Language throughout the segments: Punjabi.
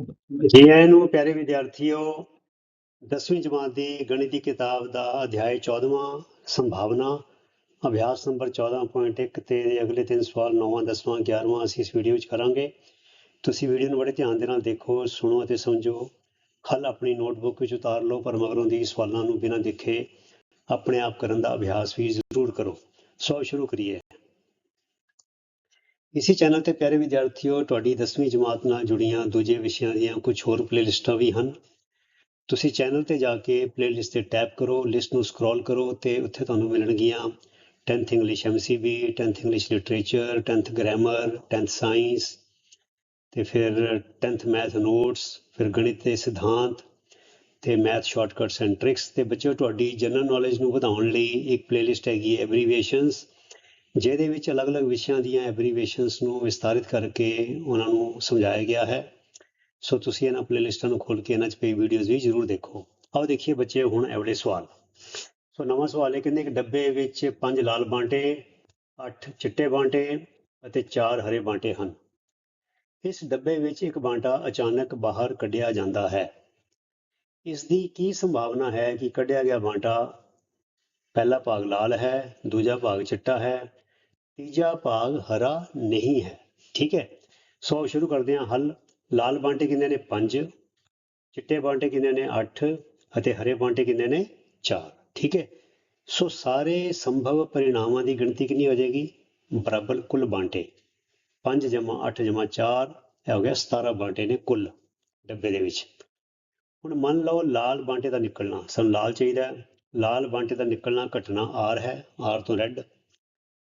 ਜੀ ਆਇਆਂ ਨੂੰ ਪਿਆਰੇ ਵਿਦਿਆਰਥੀਓ 10ਵੀਂ ਜਮਾਤ ਦੀ ਗਣਿਤ ਦੀ ਕਿਤਾਬ ਦਾ ਅਧਿਆਇ 14ਵਾਂ ਸੰਭਾਵਨਾ, ਅਭਿਆਸ ਨੰਬਰ 14.1 ਤੇ ਅਗਲੇ ਤਿੰਨ ਸਵਾਲ 9ਵਾਂ 10ਵਾਂ 11ਵਾਂ ਅਸੀਂ ਇਸ ਵੀਡੀਓ ਵਿੱਚ ਕਰਾਂਗੇ। ਤੁਸੀਂ ਵੀਡੀਓ ਨੂੰ ਬੜੇ ਧਿਆਨ ਦੇ ਨਾਲ ਦੇਖੋ, ਸੁਣੋ ਅਤੇ ਸਮਝੋ। ਹੱਲ ਆਪਣੀ ਨੋਟਬੁੱਕ ਵਿੱਚ ਉਤਾਰ ਲਓ, ਪਰ ਮਗਰੋਂ ਦੀ ਸਵਾਲਾਂ ਨੂੰ ਬਿਨਾਂ ਦੇਖੇ ਆਪਣੇ ਆਪ ਕਰਨ ਦਾ ਅਭਿਆਸ ਵੀ ਜ਼ਰੂਰ ਕਰੋ। ਸੋ ਸ਼ੁਰੂ ਕਰੀਏ। ਇਸੇ ਚੈਨਲ ਤੇ ਪਿਆਰੇ ਵਿਦਿਆਰਥੀਓ, ਤੁਹਾਡੀ 10ਵੀਂ ਜਮਾਤ ਨਾਲ ਜੁੜੀਆਂ ਦੂਜੇ ਵਿਸ਼ਿਆਂ ਦੀਆਂ ਕੁਝ ਹੋਰ ਪਲੇਲਿਸਟਾਂ ਵੀ ਹਨ। ਤੁਸੀਂ ਚੈਨਲ ਤੇ ਜਾ ਕੇ ਪਲੇਲਿਸਟ ਤੇ ਟੈਪ ਕਰੋ ਲਿਸਟ ਨੂੰ ਸਕਰੋਲ ਕਰੋ ਤੇ ਉੱਥੇ ਤੁਹਾਨੂੰ ਮਿਲਣਗੀਆਂ 10th English MCB 10th English literature 10th grammar 10th science ਤੇ ਫਿਰ 10th ਮੈਥ ਨੋਟਸ ਫਿਰ ਗਣਿਤ ਦੇ ਸਿਧਾਂਤ ਤੇ ਮੈਥ ਸ਼ਾਰਟਕਟਸ ਐਂਡ ਟ੍ਰਿਕਸ ਤੇ ਬੱਚਿਓ, ਤੁਹਾਡੀ ਜਨਰਲ ਨੌਲੇਜ ਨੂੰ ਵਧਾਉਣ ਲਈ ਇੱਕ ਪਲੇਲਿਸਟ ਹੈਗੀ ਹੈ ਐਬਰੀਵੇਸ਼ਨਸ ਜਿਹਦੇ ਵਿੱਚ ਅਲੱਗ-ਅਲੱਗ ਵਿਸ਼ਿਆਂ ਦੀਆਂ ਐਬਰੀਵੇਸ਼ਨਸ ਨੂੰ ਵਿਸਤਾਰਿਤ ਕਰਕੇ ਉਹਨਾਂ ਨੂੰ ਸਮਝਾਇਆ ਗਿਆ ਹੈ। ਸੋ ਤੁਸੀਂ ਇਹਨਾਂ ਪਲੇਲਿਸਟਾਂ ਨੂੰ ਖੋਲ ਕੇ ਇਹਨਾਂ 'ਚ ਪਈ ਵੀਡੀਓਜ਼ ਵੀ ਜ਼ਰੂਰ ਦੇਖੋ। ਆਓ ਦੇਖੀਏ ਬੱਚੇ, ਹੁਣ ਐਵੜੇ ਸਵਾਲ। ਸੋ ਨਵਾਂ ਸਵਾਲ ਹੈ ਕਹਿੰਦੇ ਇੱਕ ਡੱਬੇ ਵਿੱਚ ਪੰਜ ਲਾਲ ਬਾਂਟੇ 8 ਚਿੱਟੇ ਬਾਂਟੇ ਅਤੇ 4 ਹਰੇ ਬਾਂਟੇ ਹਨ। ਇਸ ਡੱਬੇ ਵਿੱਚ ਇੱਕ ਬਾਂਟਾ ਅਚਾਨਕ ਬਾਹਰ ਕੱਢਿਆ ਜਾਂਦਾ ਹੈ। ਇਸ ਦੀ ਕੀ ਸੰਭਾਵਨਾ ਹੈ ਕਿ ਕੱਢਿਆ ਗਿਆ ਬਾਂਟਾ ਪਹਿਲਾ ਭਾਗ ਲਾਲ ਹੈ, ਦੂਜਾ ਭਾਗ ਚਿੱਟਾ ਹੈ ਤੀਜਾ ਭਾਗ ਹਰਾ ਨਹੀਂ ਹੈ। ਠੀਕ ਹੈ? ਸੋ ਸ਼ੁਰੂ ਕਰਦੇ ਹਾਂ ਹੱਲ। ਲਾਲ ਬਾਂਟੇ ਕਿੰਨੇ ਨੇ? 5 ਚਿੱਟੇ ਬਾਂਟੇ ਕਿੰਨੇ ਨੇ? 8 ਅਤੇ ਹਰੇ ਬਾਂਟੇ ਕਿੰਨੇ ਨੇ? 4 ਠੀਕ ਹੈ? ਸੋ ਸਾਰੇ ਸੰਭਵ ਪਰਿਣਾਮਾਂ ਦੀ ਗਿਣਤੀ ਕਿੰਨੀ ਹੋ ਜਾਏਗੀ? ਬਰਾਬਰ ਕੁੱਲ ਬਾਂਟੇ। 5 ਜਮਾ 8 ਜਮਾ 4 ਇਹ ਹੋ ਗਿਆ 17 ਬਾਂਟੇ ਨੇ ਕੁੱਲ ਡੱਬੇ ਦੇ ਵਿੱਚ। ਹੁਣ ਮੰਨ ਲਓ ਲਾਲ ਬਾਂਟੇ ਦਾ ਨਿਕਲਣਾ। ਸਾਨੂੰ ਲਾਲ ਚਾਹੀਦਾ ਹੈ। ਲਾਲ ਬਾਂਟੇ ਦਾ ਨਿਕਲਣਾ ਘਟਨਾ R ਹੈ। R ਤੋਂ ਰੈੱਡ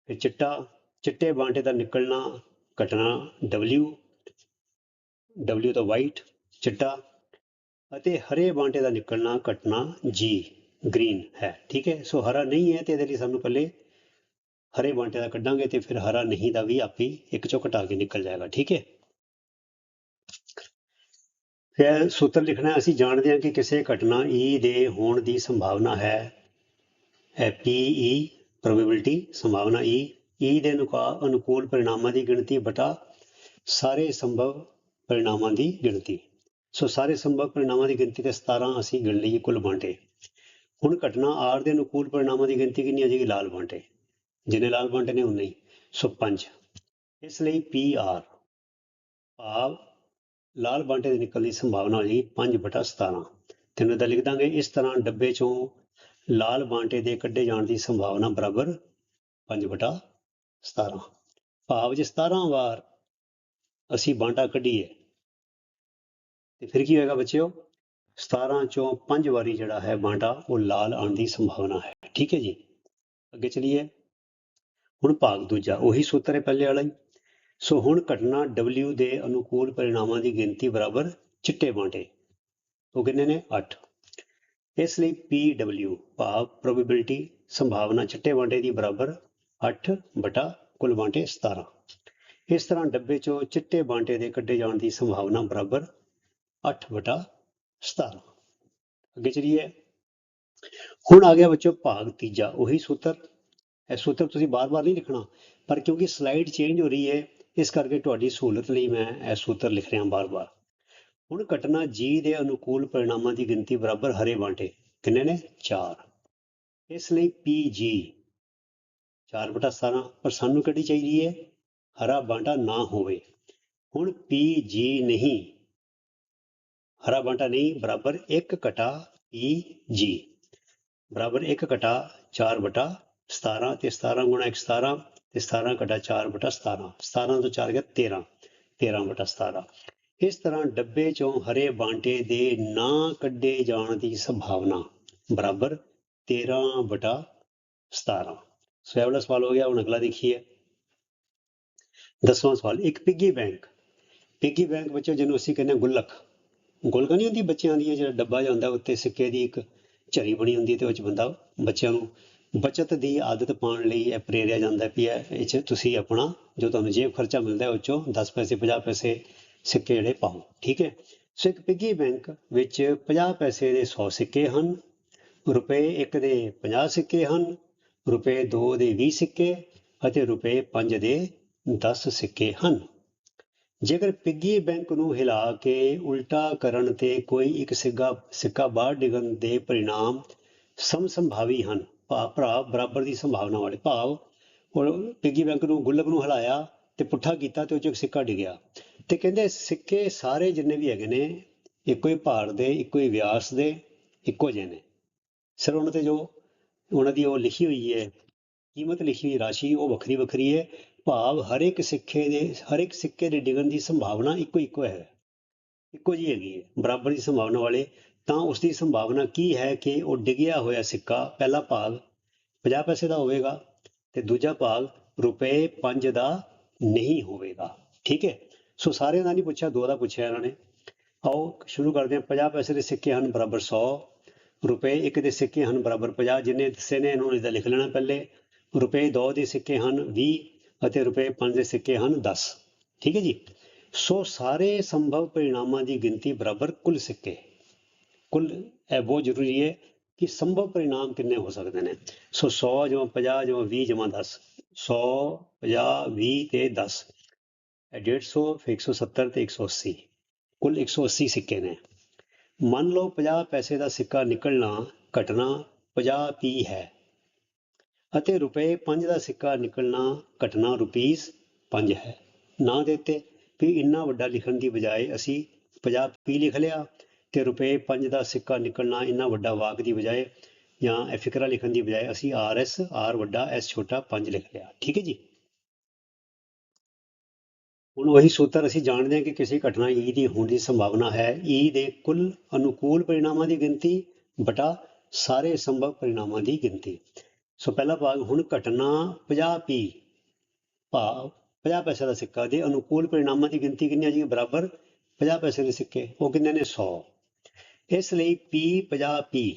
ਫਿਰ ਚਿੱਟਾ, ਚਿੱਟੇ ਬਾਂਟੇ ਦਾ ਨਿਕਲਣਾ ਘਟਨਾ W W ਦਾ ਵਾਈਟ ਚਿੱਟਾ ਅਤੇ ਹਰੇ ਬਾਂਟੇ ਦਾ ਨਿਕਲਣਾ ਘਟਨਾ G ਗ੍ਰੀਨ ਹੈ, ਠੀਕ ਹੈ? ਸੋ ਹਰਾ ਨਹੀਂ ਹੈ ਤੇ ਇਹਦੇ ਲਈ ਸਾਨੂੰ ਪਹਿਲੇ ਹਰੇ ਬਾਂਟੇ ਦਾ ਕੱਢਾਂਗੇ ਤੇ ਫਿਰ ਹਰਾ ਨਹੀਂ ਦਾ ਵੀ ਆਪੀ ਇੱਕ ਚੋਂ ਘਟਾ ਕੇ ਨਿਕਲ ਜਾਏਗਾ, ਠੀਕ ਹੈ? ਫਿਰ ਸੂਤਰ ਲਿਖਣਾ ਅਸੀਂ ਜਾਣਦੇ ਹਾਂ ਕਿ ਕਿਸੇ ਘਟਨਾ E ਦੇ ਹੋਣ ਦੀ ਸੰਭਾਵਨਾ ਹੈ ਹੈ PE ਪ੍ਰੋਬੇਬਿਲਿਟੀ, ਸੰਭਾਵਨਾ E E ਦੇ ਅਨੁਕੂਲ ਪਰਿਣਾਮਾਂ ਦੀ ਗਿਣਤੀ ਬਟਾ ਸਾਰੇ ਸੰਭਵ ਪਰਿਣਾਮਾਂ ਦੀ ਗਿਣਤੀ। ਸੋ ਸਾਰੇ ਸੰਭਵ ਪਰਿਣਾਮਾਂ ਦੀ ਗਿਣਤੀ ਤੇ 17 ਅਸੀਂ ਗਿਣ ਲਈਏ ਕੁੱਲ ਬਾਂਟੇ ਹੁਣ ਘਟਨਾ R ਦੇ ਅਨੁਕੂਲ ਪਰਿਣਾਮਾਂ ਦੀ ਗਿਣਤੀ ਕਿੰਨੀ ਆ ਜਾਏਗੀ ਲਾਲ ਬਾਂਟੇ ਜਿੰਨੇ ਲਾਲ ਬਾਂਟੇ ਨੇ ਉਨੇ ਹੀ। ਸੋ 5 ਇਸ ਲਈ PR ਭਾਵ ਲਾਲ ਬਾਂਟੇ ਦੇ ਨਿਕਲਣ ਦੀ ਸੰਭਾਵਨਾ ਹੋ ਜਾਏਗੀ 5 ਬਟਾ 17 ਤੈਨੂੰ ਤਾਂ ਲਿਖ ਦਾਂਗੇ, ਇਸ ਤਰ੍ਹਾਂ ਡੱਬੇ ਚੋਂ ਲਾਲ ਬਾਂਟੇ ਦੇ ਕੱਢੇ ਜਾਣ ਦੀ ਸੰਭਾਵਨਾ ਬਰਾਬਰ 5 ਬਟਾ 17 ਭਾਵ ਜੇ 17 ਵਾਰ ਅਸੀਂ ਬਾਂਟਾ ਕੱਢੀਏ, ਤੇ ਫਿਰ ਕੀ ਹੋਏਗਾ ਬੱਚਿਓ? 17 ਚੋਂ 5 ਵਾਰੀ ਜਿਹੜਾ ਹੈ ਬਾਂਟਾ ਉਹ ਲਾਲ ਆਉਣ ਦੀ ਸੰਭਾਵਨਾ ਹੈ। ਠੀਕ ਹੈ ਜੀ? ਅੱਗੇ ਚਲੀਏ। ਹੁਣ ਭਾਗ ਦੂਜਾ, ਉਹੀ ਸੂਤਰ ਹੈ ਪਹਿਲੇ ਵਾਲਾ ਹੀ। ਸੋ ਹੁਣ ਘਟਨਾ W ਦੇ ਅਨੁਕੂਲ ਪਰਿਣਾਮਾਂ ਦੀ ਗਿਣਤੀ ਬਰਾਬਰ ਚਿੱਟੇ ਬਾਂਟੇ ਉਹ ਕਿੰਨੇ ਨੇ? 8 ਇਸ ਲਈ PW ਭਾਵ ਪ੍ਰੋਬੇਬਿਲਿਟੀ ਸੰਭਾਵਨਾ ਚਿੱਟੇ ਬਾਂਟੇ ਦੀ ਬਰਾਬਰ 8 ਬਟਾ ਕੁੱਲ ਬਾਂਟੇ 17 ਇਸ ਤਰ੍ਹਾਂ ਡੱਬੇ ਚੋਂ ਚਿੱਟੇ ਬਾਂਟੇ ਦੇ ਕੱਢੇ ਜਾਣ ਦੀ ਸੰਭਾਵਨਾ ਬਰਾਬਰ 8 ਬਟਾ 17 ਅੱਗੇ ਚਲੀਏ। ਹੁਣ ਆ ਗਿਆ ਬੱਚੋ ਭਾਗ ਤੀਜਾ, ਉਹੀ ਸੂਤਰ। ਇਹ ਸੂਤਰ ਤੁਸੀਂ ਬਾਰ-ਬਾਰ ਨਹੀਂ ਲਿਖਣਾ, ਪਰ ਕਿਉਂਕਿ ਸਲਾਈਡ ਚੇਂਜ ਹੋ ਰਹੀ ਹੈ, ਇਸ ਕਰਕੇ ਤੁਹਾਡੀ ਸਹੂਲਤ ਲਈ ਮੈਂ ਇਹ ਸੂਤਰ ਲਿਖ ਰਿਹਾ ਬਾਰ-ਬਾਰ। ਹੁਣ ਘਟਨਾ ਜੀ ਦੇ ਅਨੁਕੂਲ ਪਰਿਣਾਮਾਂ ਦੀ ਗਿਣਤੀ ਬਰਾਬਰ ਹਰੇ ਬਾਂਟੇ ਕਿੰਨੇ ਨੇ? 4 ਇਸ ਲਈ PG 4 ਬਟਾ 17 ਪਰ ਸਾਨੂੰ ਕਿਹੜੀ ਚਾਹੀਦੀ ਹੈ ਹਰਾ ਬਾਂਟਾ ਨਾ ਹੋਵੇ। ਹੁਣ PG ਨਹੀਂ, ਹਰਾ ਬਾਂਟਾ ਨਹੀਂ, ਬਰਾਬਰ 1 ਘਟਾ PG ਬਰਾਬਰ 1 ਘਟਾ 4 ਬਟਾ 17 ਤੇ 17 ਗੁਣਾ 1 17 ਤੇ 17 ਘਟਾ 4 ਬਟਾ 17 17 ਤੋਂ 4 ਗਿਆ 13 13 ਬਟਾ 17 ਇਸ ਤਰ੍ਹਾਂ ਡੱਬੇ ਚੋਂ ਹਰੇ ਬਾਂਟੇ ਦੇ ਨਾ ਕੱਢੇ ਜਾਣ ਦੀ ਸੰਭਾਵਨਾ। ਬਰਾਬਰ 13 ਬਟਾ 17 ਸੋ ਇਹ ਵਾਲਾ ਸਵਾਲ ਹੋ ਗਿਆ, ਹੁਣ ਅਗਲਾ ਦੇਖੀਏ। ਦਸਵਾਂ ਸਵਾਲ, ਇੱਕ ਪਿੱਗੀ ਬੈਂਕ। ਪਿੱਗੀ ਬੈਂਕ ਬੱਚੋ ਜਿਹਨੂੰ ਅਸੀਂ ਕਹਿੰਦੇ ਹਾਂ ਗੁੱਲਕ। ਗੁਲਕ ਨਹੀਂ ਹੁੰਦੀ ਬੱਚਿਆਂ ਦੀ ਜਿਹੜਾ ਡੱਬਾ ਜਿਹਾ ਹੁੰਦਾ ਉੱਤੇ ਸਿੱਕੇ ਦੀ ਇੱਕ ਝਰੀ ਬਣੀ ਹੁੰਦੀ ਹੈ ਤੇ ਉਹ ਚ ਬੰਦਾ ਬੱਚਿਆਂ ਨੂੰ ਬਚਤ ਦੀ ਆਦਤ ਪਾਉਣ ਲਈ ਇਹ ਪ੍ਰੇਰਿਆ ਜਾਂਦਾ ਵੀ ਇਹ 'ਚ ਤੁਸੀਂ ਆਪਣਾ ਜੋ ਤੁਹਾਨੂੰ ਜੇਬ ਖਰਚਾ ਮਿਲਦਾ ਉਹ ਚੋਂ 10 ਪੈਸੇ 50 ਪੈਸੇ ਸਿੱਕੇ ਜਿਹੜੇ ਪਾਓ, ਠੀਕ ਹੈ? ਸੋ ਇੱਕ ਪਿੱਗੀ ਬੈਂਕ ਵਿੱਚ 50 ਪੈਸੇ ਦੇ 100 ਸਿੱਕੇ ਹਨ, ਰੁਪਏ 1 ਦੇ 50 ਸਿੱਕੇ ਹਨ, ਰੁਪਏ 2 ਦੇ 20 ਸਿੱਕੇ ਅਤੇ ਰੁਪਏ 5 ਦੇ 10 ਸਿੱਕੇ ਹਨ। ਜੇਕਰ ਪਿੱਗੀ ਬੈਂਕ ਨੂੰ ਹਿਲਾ ਕੇ ਉਲਟਾ ਕਰਨ ਤੇ ਕੋਈ ਇੱਕ ਸਿੱਕਾ ਸਿੱਕਾ ਬਾਹਰ ਡਿੱਗਣ ਦੇ ਪਰਿਣਾਮ ਸਮਸੰਭਾਵੀ ਹਨ ਭਾਵ ਭਰਾ, ਬਰਾਬਰ ਦੀ ਸੰਭਾਵਨਾ ਵਾਲੇ ਭਾਵ ਪਿੱਗੀ ਬੈਂਕ ਨੂੰ ਗੁੱਲਕ ਨੂੰ ਹਿਲਾਇਆ ਤੇ ਪੁੱਠਾ ਕੀਤਾ ਤੇ ਉਹ ਚ ਇੱਕ ਸਿੱਕਾ ਡਿੱਗਿਆ। ਤੇ ਕਹਿੰਦੇ ਸਿੱਕੇ ਸਾਰੇ ਜਿੰਨੇ ਵੀ ਹੈਗੇ ਨੇ, ਇੱਕੋ ਹੀ ਭਾਰ ਦੇ, ਇੱਕੋ ਹੀ ਵਿਆਸ ਦੇ, ਇੱਕੋ ਜਿਹੇ ਨੇ। ਸਰ, ਉਹਨਾਂ ਤੇ ਜੋ ਉਹਨਾਂ ਦੀ ਉਹ ਲਿਖੀ ਹੋਈ ਹੈ, ਕੀਮਤ ਲਿਖੀ ਹੋਈ ਰਾਸ਼ੀ, ਉਹ ਵੱਖਰੀ ਵੱਖਰੀ ਹੈ। ਭਾਵ ਹਰ ਇੱਕ ਸਿੱਕੇ ਦੇ, ਹਰ ਇੱਕ ਸਿੱਕੇ ਦੇ ਡਿੱਗਣ ਦੀ ਸੰਭਾਵਨਾ ਇੱਕੋ ਇੱਕੋ ਹੈ। ਇੱਕੋ ਜਿਹੀ ਹੈਗੀ ਹੈ, ਬਰਾਬਰ ਦੀ ਸੰਭਾਵਨਾ ਵਾਲੇ। ਤਾਂ ਉਸ ਦੀ ਸੰਭਾਵਨਾ ਕੀ ਹੈ ਕਿ ਉਹ ਡਿੱਗਿਆ ਹੋਇਆ ਸਿੱਕਾ, ਪਹਿਲਾ ਭਾਗ 50 ਪੈਸੇ ਦਾ ਹੋਵੇਗਾ ਤੇ ਦੂਜਾ ਭਾਗ ਰੁਪਏ 5 ਦਾ ਨਹੀਂ ਹੋਵੇਗਾ। ਠੀਕ ਹੈ? ਸੋ ਸਾਰਿਆਂ ਦਾ ਨਹੀਂ ਪੁੱਛਿਆ, ਦੋ ਦਾ ਪੁੱਛਿਆ ਇਹਨਾਂ ਨੇ। ਆਓ ਸ਼ੁਰੂ ਕਰਦੇ ਹਾਂ। 50 ਪੈਸੇ ਦੇ ਸਿੱਕੇ ਹਨ ਬਰਾਬਰ 100 ਰੁਪਏ। ਇੱਕ ਦੇ ਸਿੱਕੇ ਹਨ ਬਰਾਬਰ 50 ਜਿੰਨੇ ਦੱਸੇ ਨੇ, ਇਹਨੂੰ ਇਹਦਾ ਲਿਖ ਲੈਣਾ ਪਹਿਲੇ। ਰੁਪਏ 2 ਦੇ ਸਿੱਕੇ ਹਨ 20 ਅਤੇ ਰੁਪਏ 5 ਦੇ ਸਿੱਕੇ ਹਨ 10 ਠੀਕ ਹੈ ਜੀ? ਸੋ ਸਾਰੇ ਸੰਭਵ ਪਰਿਣਾਮਾਂ ਦੀ ਗਿਣਤੀ ਬਰਾਬਰ ਕੁੱਲ ਸਿੱਕੇ। ਕੁੱਲ, ਇਹ ਬਹੁਤ ਜ਼ਰੂਰੀ ਹੈ ਕਿ ਸੰਭਵ ਪਰਿਣਾਮ ਕਿੰਨੇ ਹੋ ਸਕਦੇ ਨੇ। ਸੋ 100 ਜਮਾ 50 ਜਮਾ 20 ਜਮਾ 10 100 50 20 ਤੇ 10 150 ਫਿਰ 170 ਤੇ 180 ਕੁੱਲ 180 ਸਿੱਕੇ ਨੇ ਮੰਨ ਲਓ 50 ਪੈਸੇ ਦਾ ਸਿੱਕਾ ਨਿਕਲਣਾ ਘਟਨਾ 50 ਪੀ ਹੈ ਅਤੇ ਰੁਪਏ 5 ਦਾ ਸਿੱਕਾ ਨਿਕਲਣਾ ਘਟਨਾ ਰੁਪੀਸ 5 ਹੈ ਨਾ ਦਿੱਤੇ ਵੀ ਇੰਨਾ ਵੱਡਾ ਲਿਖਣ ਦੀ ਬਜਾਏ ਅਸੀਂ 50 ਪੀ ਲਿਖ ਲਿਆ ਤੇ ਰੁਪਏ 5 ਦਾ ਸਿੱਕਾ ਨਿਕਲਣਾ ਇੰਨਾ ਵੱਡਾ ਵਾਕ ਦੀ ਬਜਾਏ ਜਾਂ ਇਹ ਫਿਕਰਾ ਲਿਖਣ ਦੀ ਬਜਾਏ ਅਸੀਂ ਆਰ ਐਸ ਆਰ ਵੱਡਾ ਐਸ ਛੋਟਾ 5 ਲਿਖ ਲਿਆ ਠੀਕ ਹੈ ਜੀ ਹੁਣ ਉਹੀ ਸੂਤਰ ਅਸੀਂ ਜਾਣਦੇ ਹਾਂ ਕਿ ਕਿਸੇ ਘਟਨਾ ਈ ਦੀ ਹੋਣ ਦੀ ਸੰਭਾਵਨਾ ਹੈ। ਈ ਦੇ ਕੁੱਲ ਅਨੁਕੂਲ ਪਰਿਣਾਮਾਂ ਦੀ ਗਿਣਤੀ ਬਟਾ ਸਾਰੇ ਸੰਭਵ ਪਰਿਣਾਮਾਂ ਦੀ ਗਿਣਤੀ। ਸੋ ਪਹਿਲਾ ਭਾਗ, ਹੁਣ ਘਟਨਾ 50 ਪੀ ਭਾਵ 50 ਪੈਸੇ ਦਾ ਸਿੱਕਾ। ਦੇ ਅਨੁਕੂਲ ਪਰਿਣਾਮਾਂ ਦੀ ਗਿਣਤੀ ਕਿੰਨੀ ਆ ਜੀ? ਬਰਾਬਰ 50 ਪੈਸੇ ਦੇ ਸਿੱਕੇ। ਉਹ ਕਿੰਨੇ ਨੇ? 100 ਇਸ ਲਈ p 50 p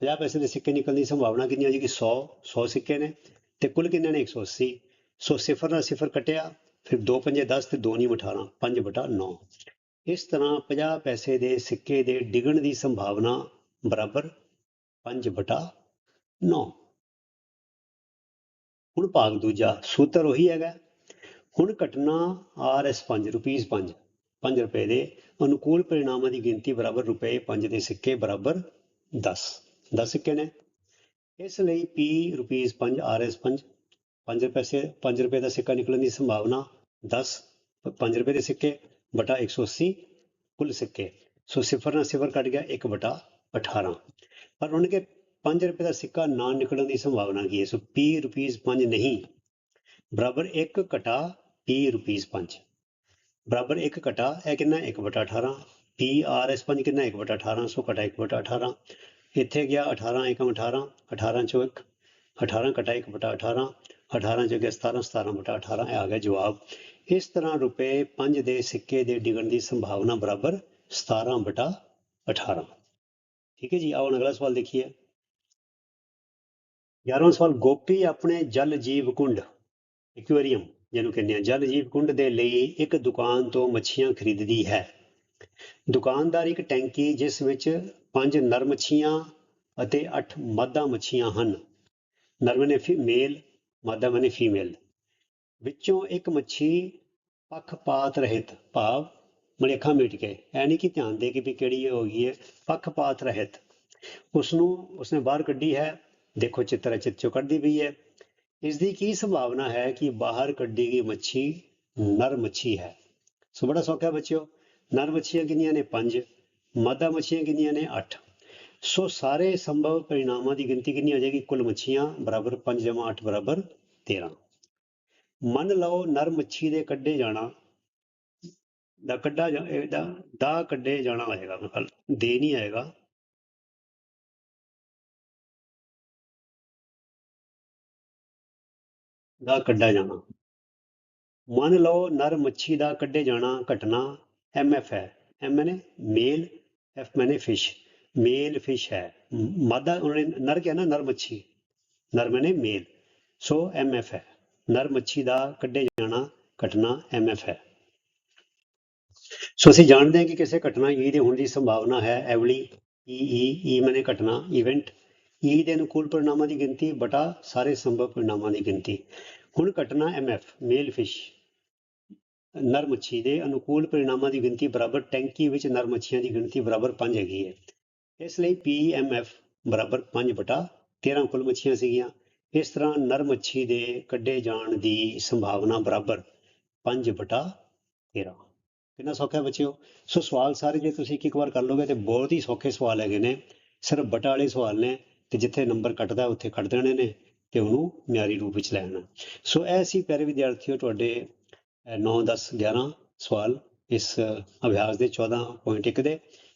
50 ਪੈਸੇ ਦੇ ਸਿੱਕੇ ਨਿਕਲਣ ਦੀ ਸੰਭਾਵਨਾ ਕਿੰਨੀ ਆ ਜੀ? ਕਿ 100 100 ਸਿੱਕੇ ਨੇ। ਤੇ ਕੁੱਲ ਕਿੰਨੇ ਨੇ? 180 ਸੋ ਸਿਫਰ ਨਾਲ ਸਿਫਰ ਕਟਿਆ। ਫਿਰ 2 ਪੰਜੇ 10 ਤੇ 2 ਨਹੀਂ 18 5 ਬਟਾ 9 ਇਸ ਤਰ੍ਹਾਂ 50 ਪੈਸੇ ਦੇ ਸਿੱਕੇ ਦੇ ਡਿੱਗਣ ਦੀ ਸੰਭਾਵਨਾ ਬਰਾਬਰ 5 ਬਟਾ 9 ਹੁਣ ਭਾਗ ਦੂਜਾ, ਸੂਤਰ ਉਹੀ ਹੈਗਾ। ਹੁਣ ਘਟਨਾ RS5 ਰੁਪੀਸ 5 5 ਰੁਪਏ ਦੇ ਅਨੁਕੂਲ ਪਰਿਣਾਮਾਂ ਦੀ ਗਿਣਤੀ ਬਰਾਬਰ ਰੁਪਏ 5 ਦੇ ਸਿੱਕੇ ਬਰਾਬਰ 10 10 ਸਿੱਕੇ ਨੇ। ਇਸ ਲਈ P ਰੁਪੀਸ 5 RS5 5 ਪੈਸੇ 5 ਰੁਪਏ ਦਾ ਸਿੱਕਾ ਨਿਕਲਣ ਦੀ ਸੰਭਾਵਨਾ 10 5 ਰੁਪਏ ਦੇ ਸਿੱਕੇ ਬਟਾ 180 ਕੁੱਲ ਸਿੱਕੇ। ਸੋ ਸਿਫਰ ਨਾਲ ਸਿਫਰ ਕੱਟ ਗਿਆ 1 ਬਟਾ 18 ਪਰ ਉਹਨਾਂ ਕੇ 5 ਰੁਪਏ ਦਾ ਸਿੱਕਾ ਨਾ ਨਿਕਲਣ ਦੀ ਸੰਭਾਵਨਾ ਕੀ ਹੈ? ਸੋ P ਰੁਪੀਸ 5 ਨਹੀਂ, ਬਰਾਬਰ 1 ਘਟਾ P ਰੁਪੀਸ 5 ਬਰਾਬਰ 1 ਘਟਾ, ਇਹ ਕਿੰਨਾ 1 ਬਟਾ 18 P RS 5 ਕਿੰਨਾ 1 ਬਟਾ 18 ਸੋ ਘਟਾ 1 ਬਟਾ 18 ਇੱਥੇ ਗਿਆ 18 1 18 18 ਚੋਂ 1 18 ਘਟਾ 1 ਬਟਾ 18 18 ਚ ਗਿਆ 17 17 ਬਟਾ 18 ਆ ਗਿਆ ਜਵਾਬ। ਇਸ ਤਰ੍ਹਾਂ ਰੁਪਏ 5 ਦੇ ਸਿੱਕੇ ਦੇ ਡਿੱਗਣ ਦੀ ਸੰਭਾਵਨਾ ਬਰਾਬਰ 17 ਬਟਾ 18 ਠੀਕ ਹੈ ਜੀ, ਆਓ ਅਗਲਾ ਸਵਾਲ ਦੇਖੀਏ। 11ਵਾਂ ਸਵਾਲ, ਗੋਪੀ ਆਪਣੇ ਜਲ ਜੀਵ ਕੁੰਡ ਐਕੁਆਰੀਅਮ ਜਿਹਨੂੰ ਕਹਿੰਦੇ ਆ ਜਲ ਜੀਵ ਕੁੰਡ ਦੇ ਲਈ ਇੱਕ ਦੁਕਾਨ ਤੋਂ ਮੱਛੀਆਂ ਖਰੀਦਦੀ ਹੈ। ਦੁਕਾਨਦਾਰ ਇੱਕ ਟੈਂਕੀ, ਜਿਸ ਵਿੱਚ ਪੰਜ ਨਰ ਮੱਛੀਆਂ ਅਤੇ 8 ਮਾਦਾ ਮੱਛੀਆਂ ਹਨ। ਨਰ ਮਨੇ ਮੇਲ ਮਾਦਾ ਮਨੇ ਫੀਮੇਲ ਵਿੱਚੋਂ ਇੱਕ ਮੱਛੀ ਪੱਖਪਾਤ ਰਹਿਤ ਭਾਵ ਮਲੇਖਾ ਮਿਟ ਕੇ। ਐ ਨਹੀਂ ਕਿ ਧਿਆਨ ਦੇ ਕਿ ਵੀ ਕਿਹੜੀ ਹੋ ਗਈ ਹੈ, ਪੱਖਪਾਤ ਰਹਿਤ। ਉਸ ਨੂੰ ਉਸਨੇ ਬਾਹਰ ਕੱਢੀ ਹੈ, ਦੇਖੋ ਚਿੱਤਰ ਚਿੱਤ ਚੋਂ ਕੱਢਦੀ ਪਈ ਹੈ। ਇਸ ਦੀ ਕੀ ਸੰਭਾਵਨਾ ਹੈ ਕਿ ਬਾਹਰ ਕੱਢੀ ਗਈ ਮੱਛੀ ਨਰ ਮੱਛੀ ਹੈ? ਸੋ ਬੜਾ ਸੌਖਾ ਬੱਚਿਓ। ਨਰ ਮੱਛੀਆਂ ਕਿੰਨੀਆਂ ਨੇ? 5 ਮਾਦਾ ਮੱਛੀਆਂ ਕਿੰਨੀਆਂ ਨੇ? 8 ਸੋ ਸਾਰੇ ਸੰਭਵ ਪਰਿਣਾਮਾਂ ਦੀ ਗਿਣਤੀ ਕਿੰਨੀ ਹੋ ਜਾਏਗੀ? ਕੁੱਲ ਮੱਛੀਆਂ ਬਰਾਬਰ 5 ਜਮਾ 8 ਬਰਾਬਰ 13 ਮੰਨ ਲਓ ਨਰ ਮੱਛੀ ਦੇ ਕੱਢੇ ਜਾਣਾ, ਦਾ ਕੱਢਾ ਜਾ- ਦਾ ਕੱਢੇ ਜਾਣਾ ਹੋਏਗਾ ਮਤਲਬ ਦੇ ਨਹੀਂ ਆਏਗਾ। ਦਾ ਕੱਢਾ ਜਾਣਾ। ਮੰਨ ਲਓ ਨਰ ਮੱਛੀ ਦਾ ਕੱਢੇ ਜਾਣਾ ਘਟਨਾ ਐਮਐਫ ਹੈ। ਐਮ ਮੈਨੇ ਮੇਲ ਐਫ ਮੈਨੇ ਫਿਸ਼ ਮੇਲ ਫਿਸ਼ ਹੈ ਮ- ਮਾਦਾ ਉਹਨੇ ਨਰ ਕਿਹਾ ਨਾ ਨਰ ਮੱਛੀ ਨਰ ਮੈਨੇ ਮੇਲ ਸੋ ਐਮਐਫ ਹੈ ਨਰ ਮੱਛੀ ਦਾ ਕੱਢੇ ਜਾਣਾ ਘਟਨਾ ਐਮਐਫ ਹੈ ਸੋ ਅਸੀਂ ਜਾਣਦੇ ਹਾਂ ਕਿ ਕਿਸੇ ਘਟਨਾ ਈ ਦੇ ਹੋਣ ਦੀ ਸੰਭਾਵਨਾ ਹੈ ਐਵਲੀ ਈ ਈ ਈ ਮੈਨੇ ਘਟਨਾ ਇਵੈਂਟ ਈ ਦੇ ਅਨੁਕੂਲ ਪਰਿਣਾਮਾਂ ਦੀ ਗਿਣਤੀ ਬਟਾ ਸਾਰੇ ਸੰਭਵ ਪਰਿਣਾਮਾਂ ਦੀ ਗਿਣਤੀ ਹੁਣ ਘਟਨਾ ਐਮਐਫ ਮੇਲ ਫਿਸ਼ ਨਰ ਮੱਛੀ ਦੇ ਅਨੁਕੂਲ ਪਰਿਣਾਮਾਂ ਦੀ ਗਿਣਤੀ ਬਰਾਬਰ ਟੈਂਕੀ ਵਿੱਚ ਨਰ ਮੱਛੀਆਂ ਦੀ ਗਿਣਤੀ ਬਰਾਬਰ 5 ਹੈਗੀ ਹੈ ਇਸ ਲਈ PMF ਬਰਾਬਰ 5 ਬਟਾ 13 ਕੁੱਲ ਮੱਛੀਆਂ ਸੀਗੀਆਂ। ਇਸ ਤਰ੍ਹਾਂ ਨਰ ਮੱਛੀ ਦੇ ਕੱਢੇ ਜਾਣ ਦੀ ਸੰਭਾਵਨਾ ਬਰਾਬਰ 5 ਬਟਾ 13 ਕਿੰਨਾ ਸੌਖਾ ਹੈ ਬੱਚਿਓ? ਸੋ ਸਵਾਲ ਸਾਰੇ ਜੇ ਤੁਸੀਂ ਇੱਕ ਇੱਕ ਵਾਰ ਕਰ ਲਓਗੇ ਤੇ ਬਹੁਤ ਹੀ ਸੌਖੇ ਸਵਾਲ ਹੈਗੇ ਨੇ। ਸਿਰਫ ਬਟਾ ਵਾਲੇ ਸਵਾਲ ਨੇ ਤੇ ਜਿੱਥੇ ਨੰਬਰ ਕੱਟਦਾ ਉੱਥੇ ਕੱਟ ਦੇਣੇ ਨੇ ਤੇ ਉਹਨੂੰ ਮਿਆਰੀ ਰੂਪ ਵਿੱਚ ਲੈ ਆਉਣਾ ਸੋ ਇਹ ਸੀ ਪਿਆਰੇ ਵਿਦਿਆਰਥੀਓ ਤੁਹਾਡੇ 9 10 11 ਸਵਾਲ ਇਸ ਅਭਿਆਸ ਦੇ 14.1 ਦੇ।